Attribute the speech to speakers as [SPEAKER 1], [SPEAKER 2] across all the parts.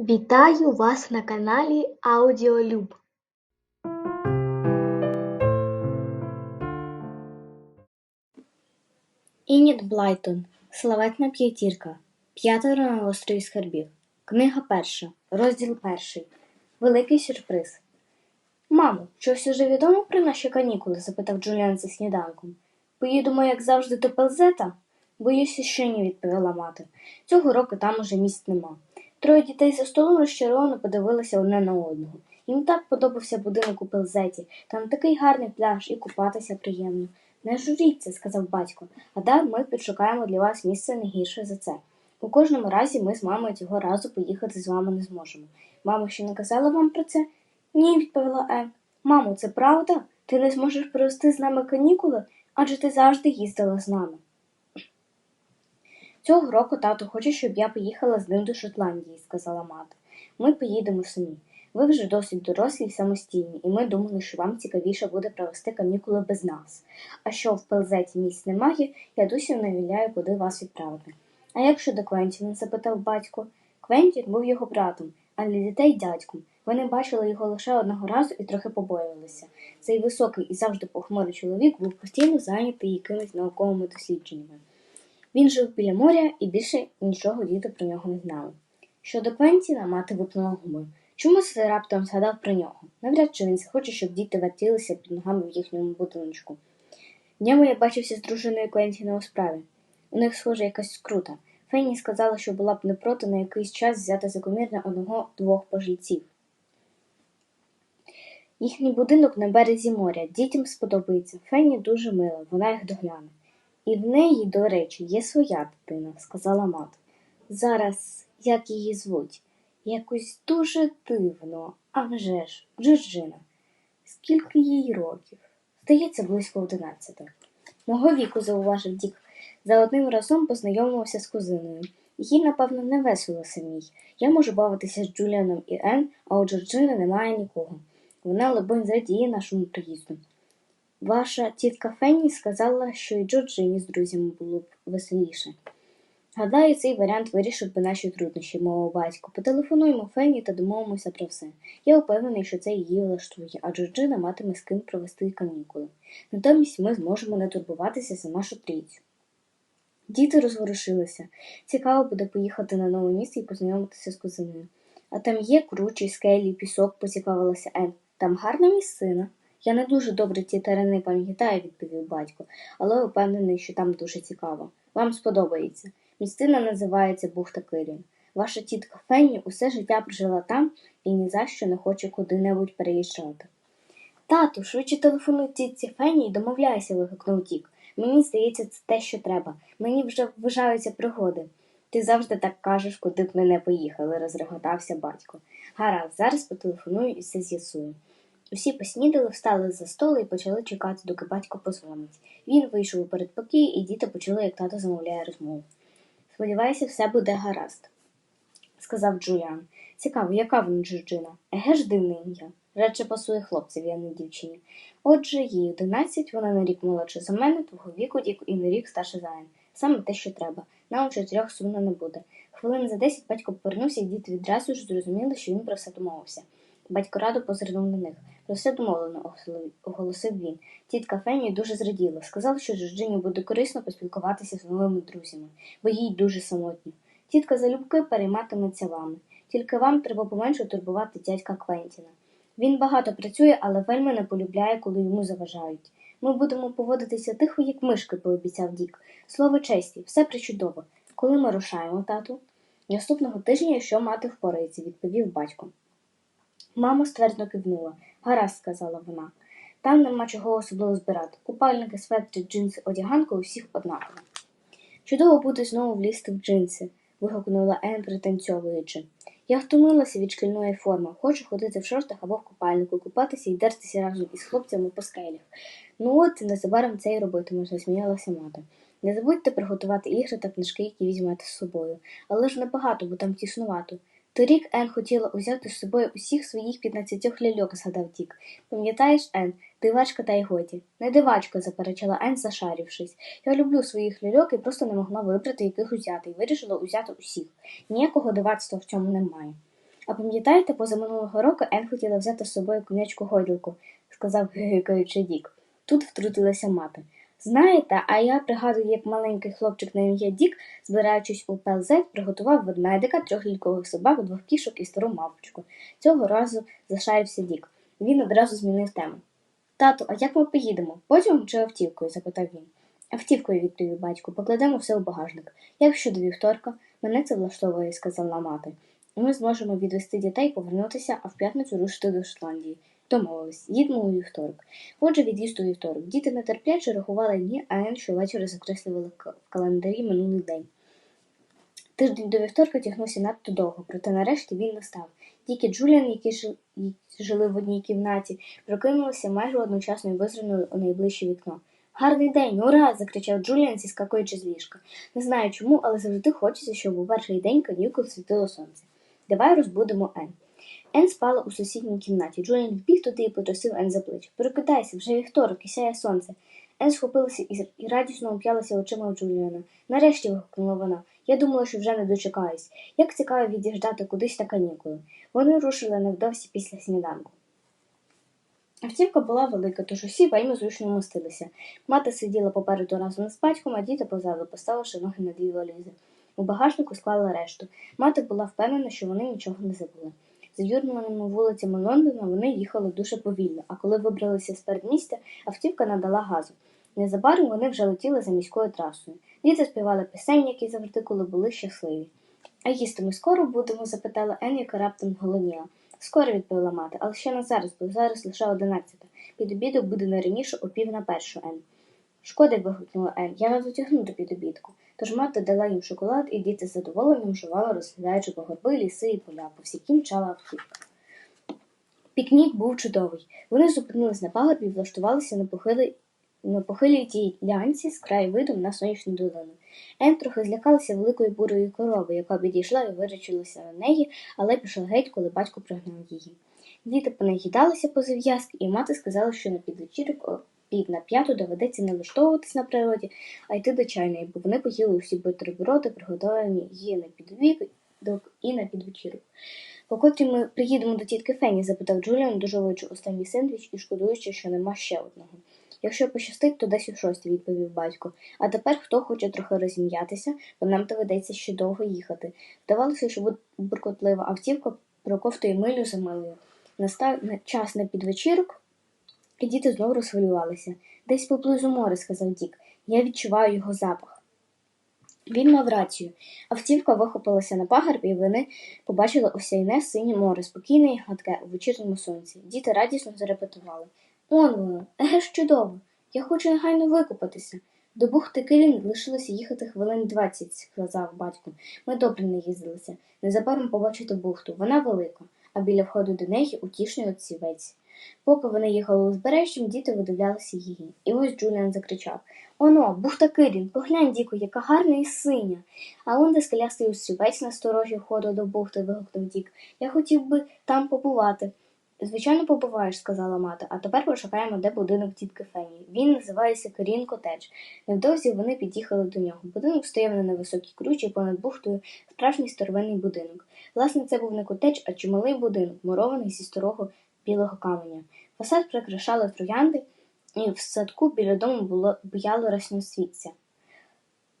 [SPEAKER 1] Вітаю вас на каналі Аудіолюб.
[SPEAKER 2] Ініт Блайтон. Славетна п'ятірка. П'ятеро на острові скарбів. Книга перша. Розділ перший. Великий сюрприз. Мамо, щось уже відомо про наші канікули? запитав Джуліан за сніданком. Поїдемо, як завжди, до Пелзета? Боюся, що ні, відповіла мати. Цього року там уже місць нема. Троє дітей за столом розчаровано подивилися одне на одного. Їм так подобався будинок у Пелзеті. Там такий гарний пляж і купатися приємно. Не журіться, сказав батько. а Гадаю, ми підшукаємо для вас місце не гірше за це. У кожному разі ми з мамою цього разу поїхати з вами не зможемо. Мама ще не казала вам про це? Ні, відповіла Ен. Мамо, це правда? Ти не зможеш провести з нами канікули, адже ти завжди їздила з нами. Цього року тато хоче, щоб я поїхала з ним до Шотландії, сказала мати. Ми поїдемо самі. Ви вже досить дорослі й самостійні, і ми думали, що вам цікавіше буде провести канікули без нас. А що в Пелзеті місць немає, я досі не уявляю, куди вас відправити. А як щодо Квентіна? запитав батько. Квентін був його братом, а для дітей дядьком. Вони бачили його лише одного разу і трохи побоювалися. Цей високий і завжди похмурий чоловік був постійно зайнятий якимись науковими дослідженнями. Він жив біля моря і більше нічого діти про нього не знали. Щодо Квентіна, мати випнула губи. Чому це раптом згадав про нього? Навряд чи він захоче, щоб діти вертілися під ногами в їхньому будиночку. Днями я бачився з дружиною Квентіна у справі. У них, схоже, якась скрута. Фенні сказала, що була б не проти на якийсь час взяти за комір одного-двох пожильців. Їхній будинок на березі моря. Дітям сподобається. Фенні дуже мила, вона їх догляне. І в неї, до речі, є своя дитина, сказала мати. Зараз як її звуть? Якось дуже дивно, а вже ж, Джорджина. Скільки їй років? Здається, близько одинадцяти. Мого віку, зауважив Дік. За одним разом познайомився з кузиною. Їй, напевно, не весело самій. Я можу бавитися з Джуліаном і Ен, а у Джорджини немає нікого. Вона, либонь, зрадіє нашому приїзду. Ваша тітка Фенні сказала, що і Джорджині з друзями було б веселіше. Гадаю, цей варіант вирішив би наші труднощі, мовив батько. Потелефонуємо Фенні та домовимося про все. Я впевнений, що це її влаштує, а Джорджина матиме з ким провести канікули. Натомість ми зможемо не турбуватися за нашу трійцю. Діти розворушилися. Цікаво буде поїхати на нове місце і познайомитися з кузиною. А там є кручі, скелі, пісок, поцікавилася Ен. Там гарна місцина. Я не дуже добре ті терени пам'ятаю, відповів батько, але впевнений, що там дуже цікаво. Вам сподобається. Місцина називається Бухта Кирін. Ваша тітка Фенні усе життя прожила там і ні за що не хоче куди-небудь переїжджати. Тату, швидше телефонуй тітці Фенні і домовляйся, вигукнув Дік. Мені здається, це те, що треба. Мені вже вважаються пригоди. Ти завжди так кажеш, куди б ми не поїхали, розреготався батько. Гаразд, зараз потелефоную і все з'ясую. Усі поснідали, встали за столу і почали чекати, доки батько позвонить. Він вийшов у передпокій, і діти почули, як тато замовляє розмову. Сподіваюся, все буде гаразд, сказав Джуліан. Цікаво, яка вона Джорджина? Еге ж дивне ім'я. Радше пасує хлопцеві, а не дівчині. Отже, їй одинадцять, вона на рік молодша за мене, твого віку і на рік старша за Ен. Саме те, що треба. Нам чотирьох сумно не буде. Хвилин за десять батько повернувся, і діти відразу ж зрозуміли, що він про все домовився. Батько радо позирнув на них. Про все домовлено, оголосив він. Тітка Фенні дуже зраділа. Сказала, що Жорджині буде корисно поспілкуватися з новими друзями, бо їй дуже самотньо. Тітка залюбки перейматиметься вами. Тільки вам треба поменше турбувати дядька Квентіна. Він багато працює, але вельми не полюбляє, коли йому заважають. Ми будемо поводитися тихо, як мишки, пообіцяв Дік. Слово честі, все причудово. Коли ми рушаємо, тату? Наступного тижня, якщо мати впорається, відповів батько. Мама ствердно кивнула. Гаразд, сказала вона. Там нема чого особливо збирати. Купальники, светри, джинси, одяганка у всіх однакова. Чудово буде знову влізти в джинси, вигукнула Ен, пританцьовуючи. Я втомилася від шкільної форми, хочу ходити в шортах або в купальнику, купатися і дертися разом із хлопцями по скелях. Ну от незабаром це й робитиму, засміялася мати. Не забудьте приготувати ігри та книжки, які візьмете з собою, але ж небагато, бо там тіснувато. Торік Ен хотіла узяти з собою усіх своїх п'ятнадцятьох ляльок, згадав Дік. Пам'ятаєш, Ен, дивачка та й годі. Не дивачка, заперечила Ен, зашарівшись. Я люблю своїх ляльок і просто не могла вибрати яких узяти, і вирішила узяти усіх. Ніякого дивацтва в цьому немає. А пам'ятаєте, позаминулого року Ен хотіла взяти з собою конячку гойдалку, сказав гигикаючи Дік. Тут втрутилася мати. Знаєте, а я пригадую, як маленький хлопчик на ім'я Дік, збираючись у ПЛЗ, приготував ведмедика, трьох лількових собак, двох кішок і стару мавпочку. Цього разу зашаявся Дік. Він одразу змінив тему. Тату, а як ми поїдемо? Потягом чи автівкою? запитав він. Автівкою, відповів батько, покладемо все у багажник. Як щодо вівторка, мене це влаштовує, сказала мати. Ми зможемо відвести дітей, повернутися, а в п'ятницю рушити до Шотландії. Домовились, їдемо у вівторок. Отже, від'їзд у вівторок. Діти нетерпляче рахували дні, а Ен щовечора закреслювали в календарі минулий день. Тиждень до вівторка тягнувся надто довго, проте нарешті він настав. Тільки Джуліан, які жили в одній кімнаті, прокинулися майже одночасно і визирнули у найближче вікно. Гарний день, ура! закричав Джуліан, зіскакуючи з ліжка. Не знаю чому, але завжди хочеться, щоб у перший день канікул світило сонце. Давай розбудемо Ен. Ен спала у сусідній кімнаті. Джуліан вбіг туди і потрусив Ен за плечі. Прокидайся, вже вівторок і сяє сонце. Ен схопилася і, радісно уп'ялася очима в Джуліана. Нарешті вигукнула вона. Я думала, що вже не дочекаюсь. Як цікаво від'їжджати кудись на канікули. Вони рушили невдовзі після сніданку. Автівка була велика, тож усі вельми зручно вмостилися. Мати сиділа попереду разом з батьком, а діти позаду, поставивши ноги на дві валізи. У багажнику склали решту. Мати була впевнена, що вони нічого не забули. Зав'юрненими вулицями Лондона вони їхали дуже повільно, а коли вибралися з передмістя, автівка надала газу. Незабаром вони вже летіли за міською трасою. Діти співали пісень, які завжди, коли були щасливі. А їсти ми скоро будемо? запитала Ен, яка раптом голодніла. Скоро відповіла мати, але ще не зараз, бо зараз лише одинадцята. Під обідок буде не раніше о пів на першу Ен. Шкода, вигукнула Ен, я вас дотягну до підобідку. Тож мати дала їм шоколад, і діти з задоволенням жували, розглядаючи погорби, ліси і поля, по всі мчала автівка. Пікнік був чудовий. Вони зупинились на пагорбі і влаштувалися на похилий на похилій тій лянці з краю видом на сонячну долину. Ен трохи злякалася великої бурої корови, яка підійшла і виречилася на неї, але пішла геть, коли батько пригнав її. Діти понаїдалися по зав'язки, і мати сказала, що на підвечірок пів на п'яту доведеться не влаштовуватись на природі, а йти до чайної, бо вони поїли усі бутерброди, приготовані її на підвік і на підвечірок. По ми приїдемо до тітки Фені? запитав Джуліан, дожовуючи останній сендвіч і шкодуючи, що нема ще одного. Якщо пощастить, то десь у шостій, відповів батько. А тепер хто хоче трохи розім'ятися, бо нам доведеться ще довго їхати. Здавалося, що буркотлива автівка проковтує милю за милою. Настав час на підвечірок, діти знову розхвилювалися. Десь поблизу море, сказав Дік. Я відчуваю його запах. Він мав рацію. Автівка вихопилася на пагорбі, і вони побачили осяйне синє море, спокійне і гладке у вечірньому сонці. Діти радісно зарепетували. Он воно, еге ж чудово. Я хочу негайно викупатися. До бухти Килін лишилося їхати хвилин двадцять, сказав батько. Ми добре наїздилися. Незабаром побачити бухту. Вона велика, а біля входу до неї утішний оцівець. Поки вони їхали узбережжям, діти видивлялися її. І ось Джуліан закричав Оно, бухта Кирін, поглянь, Діку, яка гарна і синя. А он де скелястий острівець на сторожі входу до бухти, вигукнув Дік. Я хотів би там побувати. Звичайно, побуваєш, сказала мати, а тепер пошукаємо, де будинок тітки Фені. Він називається Корін Котедж. Невдовзі вони під'їхали до нього. Будинок стояв на невисокій кручі понад бухтою справжній старовинний будинок. Власне, це був не котедж, а чималий будинок, мурований зі старого білого каменя. Фасад прикрашали троянди, і в садку біля дому було бояло рясноцвіття.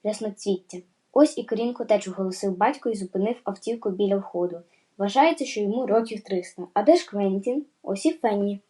[SPEAKER 2] рясноцвіття. Ось і корінку теж оголосив батько і зупинив автівку біля входу. Вважається, що йому років триста. А де ж Квентін? Ось і Фенні.